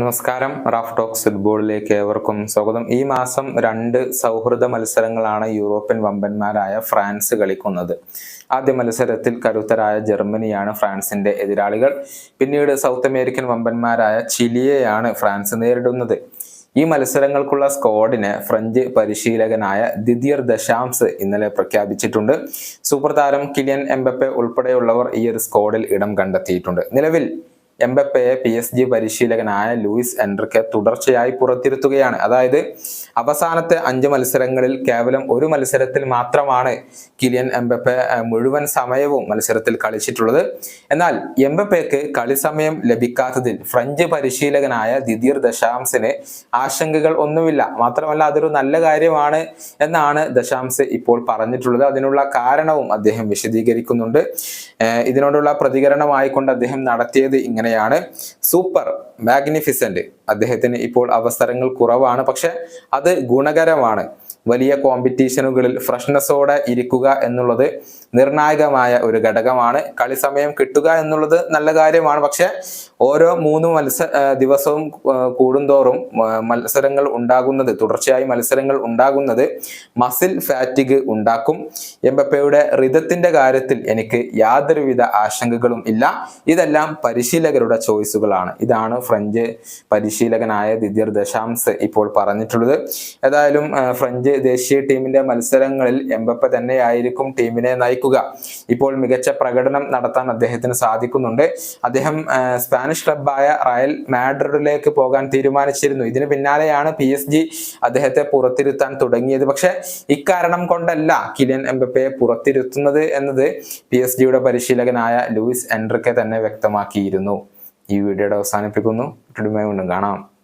നമസ്കാരം. Raf talks ഫുട്ബോളിലേക്ക് ഏവർക്കും സ്വാഗതം. ഈ മാസം രണ്ട് സൗഹൃദ മത്സരങ്ങളാണ് യൂറോപ്യൻ വമ്പന്മാരായ ഫ്രാൻസ് കളിക്കുന്നത്. ആദ്യ മത്സരത്തിൽ കരുത്തരായ ജർമ്മനിയാണ് ഫ്രാൻസിന്റെ എതിരാളികൾ. പിന്നീട് സൗത്ത് അമേരിക്കൻ വമ്പന്മാരായ ചിലിയെയാണ് ഫ്രാൻസ് നേരിടുന്നത്. ഈ മത്സരങ്ങൾക്കുള്ള സ്ക്വാഡിനെ ഫ്രഞ്ച് പരിശീലകനായ ദിദിയർ ദശാംസ് ഇന്നലെ പ്രഖ്യാപിച്ചിട്ടുണ്ട്. സൂപ്പർ താരം കിലിയൻ എംബപ്പെ ഉൾപ്പെടെയുള്ളവർ ഈ ഒരു സ്ക്വാഡിൽ ഇടം കണ്ടെത്തിയിട്ടുണ്ട്. നിലവിൽ എംബപ്പയെ പി എസ് ജി പരിശീലകനായ ലൂയിസ് എൻഡ്രിക്ക് തുടർച്ചയായി പുറത്തിരുത്തുകയാണ്. അതായത് അവസാനത്തെ അഞ്ച് മത്സരങ്ങളിൽ കേവലം ഒരു മത്സരത്തിൽ മാത്രമാണ് കിലിയൻ എംബപ്പെ മുഴുവൻ സമയവും മത്സരത്തിൽ കളിച്ചിട്ടുള്ളത്. എന്നാൽ എംബപ്പയ്ക്ക് കളി സമയം ലഭിക്കാത്തതിൽ ഫ്രഞ്ച് പരിശീലകനായ ദിദിയർ ദശാംസിന് ആശങ്കകൾ ഒന്നുമില്ല. മാത്രമല്ല അതൊരു നല്ല കാര്യമാണ് എന്നാണ് ദശാംസ് ഇപ്പോൾ പറഞ്ഞിട്ടുള്ളത്. അതിനുള്ള കാരണവും അദ്ദേഹം വിശദീകരിക്കുന്നുണ്ട്. ഇതിനോടുള്ള പ്രതികരണമായിക്കൊണ്ട് അദ്ദേഹം നടത്തിയത് ഇങ്ങനെയാണ് സൂപ്പർ മാഗ്നിഫിസന്റ് അദ്ദേഹത്തിന് ഇപ്പോൾ അവസരങ്ങൾ കുറവാണ്. പക്ഷെ അത് ഗുണകരമാണ്. വലിയ കോമ്പറ്റീഷനുകളിൽ ഫ്രഷ്നെസ്സോടെ ഇരിക്കുക എന്നുള്ളത് നിർണായകമായ ഒരു ഘടകമാണ്. കളി സമയം കിട്ടുക എന്നുള്ളത് നല്ല കാര്യമാണ്. പക്ഷെ ഓരോ മൂന്ന് മത്സ ദിവസവും കൂടുന്തോറും മത്സരങ്ങൾ ഉണ്ടാകുന്നത് തുടർച്ചയായി മത്സരങ്ങൾ ഉണ്ടാകുന്നത് മസിൽ ഫാറ്റിഗ് ഉണ്ടാക്കും. എംബപ്പയുടെ റിതത്തിന്റെ കാര്യത്തിൽ എനിക്ക് യാതൊരുവിധ ആശങ്കകളും ഇല്ല. ഇതെല്ലാം പരിശീലകരുടെ ചോയ്സുകളാണ്. ഇതാണ് ഫ്രഞ്ച് പരിശീലകനായ ദിദിയർ ദശാംസ് ഇപ്പോൾ പറഞ്ഞിട്ടുള്ളത്. ഏതായാലും ഫ്രഞ്ച് ദേശീയ ടീമിന്റെ മത്സരങ്ങളിൽ എംബപ്പ തന്നെയായിരിക്കും ടീമിനെ നയിക്കുക. ഇപ്പോൾ മികച്ച പ്രകടനം നടത്താൻ അദ്ദേഹത്തിന് സാധിക്കുന്നുണ്ട്. അദ്ദേഹം സ്പാനിഷ് ക്ലബായ റയൽ മാഡ്രിഡിലേക്ക് പോകാൻ തീരുമാനിച്ചിരുന്നു. ഇതിന് പിന്നാലെയാണ് പി എസ് ജി അദ്ദേഹത്തെ പുറത്തിരുത്താൻ തുടങ്ങിയത്. പക്ഷെ ഇക്കാരണം കൊണ്ടല്ല കിലിയൻ എംബപ്പയെ പുറത്തിരുത്തുന്നത് എന്നത് പി എസ് ജിയുടെ പരിശീലകനായ ലൂയിസ് എൻഡ്രിക്കെ തന്നെ വ്യക്തമാക്കിയിരുന്നു. ഈ വീഡിയോയുടെ അവസാനിപ്പിക്കുന്നു. കാണാം.